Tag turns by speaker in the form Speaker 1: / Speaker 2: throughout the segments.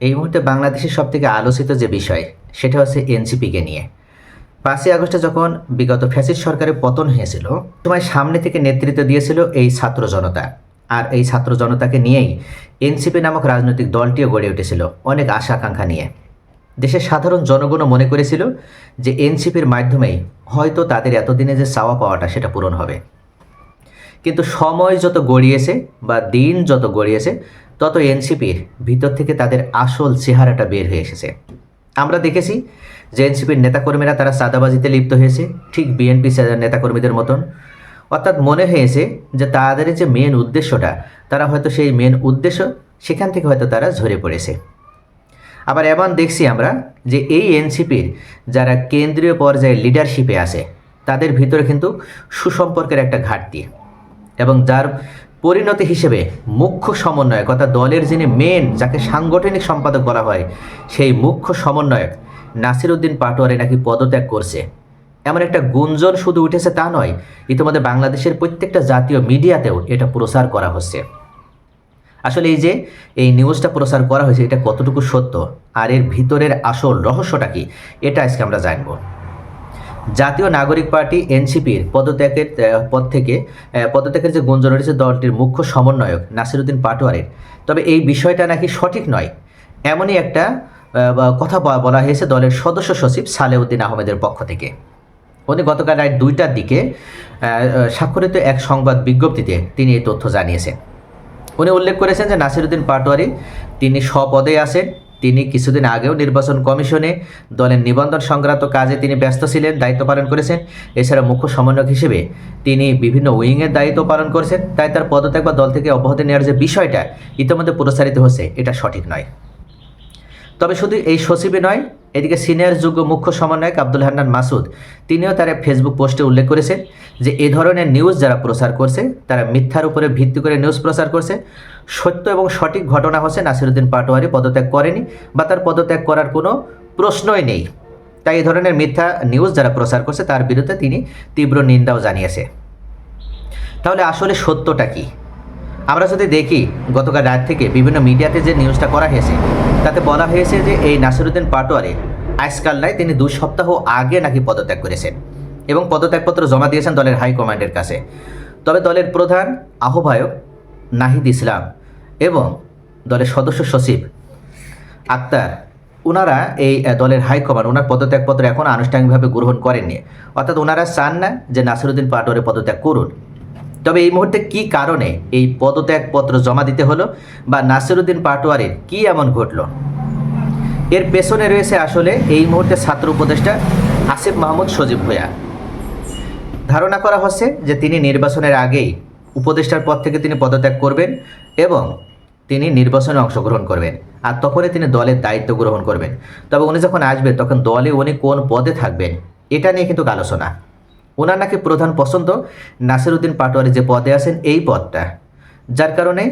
Speaker 1: এই মুহূর্তে বাংলাদেশের সব থেকে আলোচিত যে বিষয়, সেটা হচ্ছে এনসিপিকে নিয়ে। পাঁচই আগস্টে যখন বিগত ফ্যাসিস্ট সরকারের পতন হয়েছিল, সময় সামনে থেকে নেতৃত্ব দিয়েছিল এই ছাত্র জনতা। আর এই ছাত্র জনতাকে নিয়েই এনসিপি নামক রাজনৈতিক দলটিও গড়ে উঠেছিল অনেক আশা আকাঙ্ক্ষা নিয়ে। দেশের সাধারণ জনগণও মনে করেছিল যে এনসিপির মাধ্যমেই হয়তো তাদের এতদিনে যে চাওয়া পাওয়াটা সেটা পূরণ হবে। কিন্তু সময় যত গড়িয়েছে বা দিন যত গড়িয়েছে তত এনসিপির ভিতর থেকে তাদের আসল চেহারাটা বের হয়ে এসেছে। আমরা দেখেছি যে এনসিপির নেতাকর্মীরা তারা সাদাবাজিতে লিপ্ত হয়েছে, ঠিক বিএনপি নেতাকর্মীদের মতন। অর্থাৎ মনে হয়েছে যে তাদের যে মেন উদ্দেশ্যটা, তারা হয়তো সেই মেন উদ্দেশ্য সেখান থেকে হয়তো তারা ঝরে পড়েছে। আবার এমন দেখছি আমরা যে এই এনসিপির যারা কেন্দ্রীয় পর্যায়ে লিডারশিপে আছে, তাদের ভিতরে কিন্তু সুসম্পর্কের একটা ঘাটতি। এবং যার পরিণতি হিসেবে মুখ্য সমন্বয়ক, অর্থাৎ দলের যিনি মেন যাকে সাংগঠনিক সম্পাদক বলা হয়, সেই মুখ্য সমন্বয়ক নাসিরুদ্দিন পাটোয়ারি নাকি পদত্যাগ করছে। এমন একটা গুঞ্জন শুধু উঠেছে তা নয়, ইতিমধ্যে বাংলাদেশের প্রত্যেকটা জাতীয় মিডিয়াতেও এটা প্রচার করা হচ্ছে। আসলে এই যে, এই নিউজটা প্রচার করা হয়েছে, এটা কতটুকু সত্য? আর এর ভিতরের আসল রহস্যটা কি? এটা আজকে আমরা জানব। জাতীয় নাগরিক পার্টি এনসিপির পদত্যাগের পদ থেকে পদত্যাগের যে গুঞ্জন রয়েছে দলটির মুখ্য সমন্বয়ক নাসিরুদ্দিন পাটোয়ারির। তবে এই বিষয়টা নাকি সঠিক নয়, এমনই একটা কথা বলা হয়েছে দলের সদস্য সচিব সালেউদ্দিন আহমেদের পক্ষ থেকে। উনি গতকাল রাত দুইটার দিকে স্বাক্ষরিত এক সংবাদ বিজ্ঞপ্তিতে তিনি এই তথ্য জানিয়েছেন। উনি উল্লেখ করেছেন যে নাসিরুদ্দিন পাটোয়ারি, তিনি স্বপদে আছেন তিনি কিছুদিন আগেও নির্বাচন কমিশনে দলের নিবন্ধন সংক্রান্ত কাজে তিনি ব্যস্ত ছিলেন, দায়িত্ব পালন করেছেন। এছাড়া মুখ্য সমন্বয়ক হিসেবে তিনি বিভিন্ন উইংয়ের দায়িত্ব পালন করেছেন। তাই তার পদত্যাগ বা দল থেকে অব্যাহতি নেওয়ার যে বিষয়টা ইতিমধ্যে প্রসারিত হচ্ছে এটা সঠিক নয়। তবে শুধু এই সচিবই নয়, এদিকে সিনিয়র যুগ্ম মুখ্য সমন্বয়ক আব্দুল হান্নান মাসুদ, তিনিও তার ফেসবুক পোস্টে উল্লেখ করেছেন যে এ ধরনের নিউজ যারা প্রচার করছে, তারা মিথ্যার উপরে ভিত্তি করে নিউজ প্রচার করছে। সত্য এবং সঠিক ঘটনা হচ্ছে নাসিরুদ্দিন পাটোয়ারি পদত্যাগ করেনি বা তার পদত্যাগ করার কোনো প্রশ্নই নেই। তাই এই ধরনের মিথ্যা নিউজ যারা প্রচার করছে, তার বিরুদ্ধে তিনি তীব্র নিন্দাও জানিয়েছে। তাহলে আসলে সত্যটা কি? আমরা যদি দেখি, গতকাল রাত থেকে বিভিন্ন মিডিয়াতে যে নিউজটা করা হয়েছে, তাতে বলা হয়েছে যে এই নাসিরুদ্দিন পাটোয়ারি আজকাল নয় তিনি দুই সপ্তাহ আগে নাকি পদত্যাগ করেছেন এবং পদত্যাগপত্র জমা দিয়েছেন দলের হাইকমান্ডের কাছে। তবে দলের প্রধান, আহ্বায়ক নাহিদ ইসলাম এবং দলের সদস্য সচিব আক্তার ওনারা এই দলের হাইকমান্ড ওনার পদত্যাগপত্র এখন আনুষ্ঠানিকভাবে গ্রহণ করেননি। অর্থাৎ ওনারা চান না যে নাসিরুদ্দিন পাটোয়ারি পদত্যাগ করুন। তবে এই মুহূর্তে কি কারণে এই পদত্যাগপত্র জমা দিতে হলো বা নাসিরুদ্দিন পাটোয়ারির কি এমন ঘটলো? এর পেছনে রয়েছে আসলে এই মুহূর্তে ছাত্র উপদেষ্টা আসিফ মাহমুদ সজীব ভূয়া ধারণা করা হচ্ছে যে তিনি নির্বাচনের আগেই উপদেষ্টার পদ থেকে তিনি পদত্যাগ করবেন এবং তিনি নির্বাচনে অংশগ্রহণ করবেন আর তখনই তিনি দলের দায়িত্ব গ্রহণ করবেন। তবে উনি যখন আসবেন তখন দলে উনি কোন পদে থাকবেন, এটা নিয়ে কিন্তু আলোচনা। ওনার নাকি প্রধান পছন্দ নাসিরুদ্দিন পাটোয়ারি যে পদে আছেন এই পদটা। যার কারণে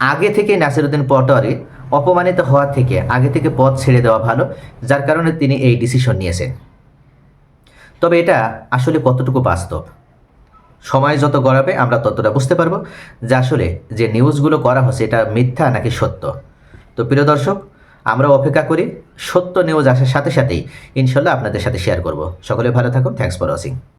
Speaker 1: আগে থেকে নাসিরুদ্দিন পাটোয়ারি অপমানিত হওয়ার থেকে আগে থেকে পদ ছেড়ে দেওয়া ভালো, যার কারণে তিনি এই ডিসিশন নিয়েছেন। তবে এটা আসলে কতটুকু বাস্তব? সময় যত গড়াবে আমরা ততটা বুঝতে পারব যে আসলে যে নিউজগুলো করা হচ্ছে এটা মিথ্যা নাকি সত্য। তো প্রিয় দর্শক আমরা অপেক্ষা করি, সত্য নিউজ আসার সাথে সাথেই ইনশাল্লাহ আপনাদের সাথে শেয়ার করব। সকলে ভালো থাকুন থ্যাংকস ফর ওয়াচিং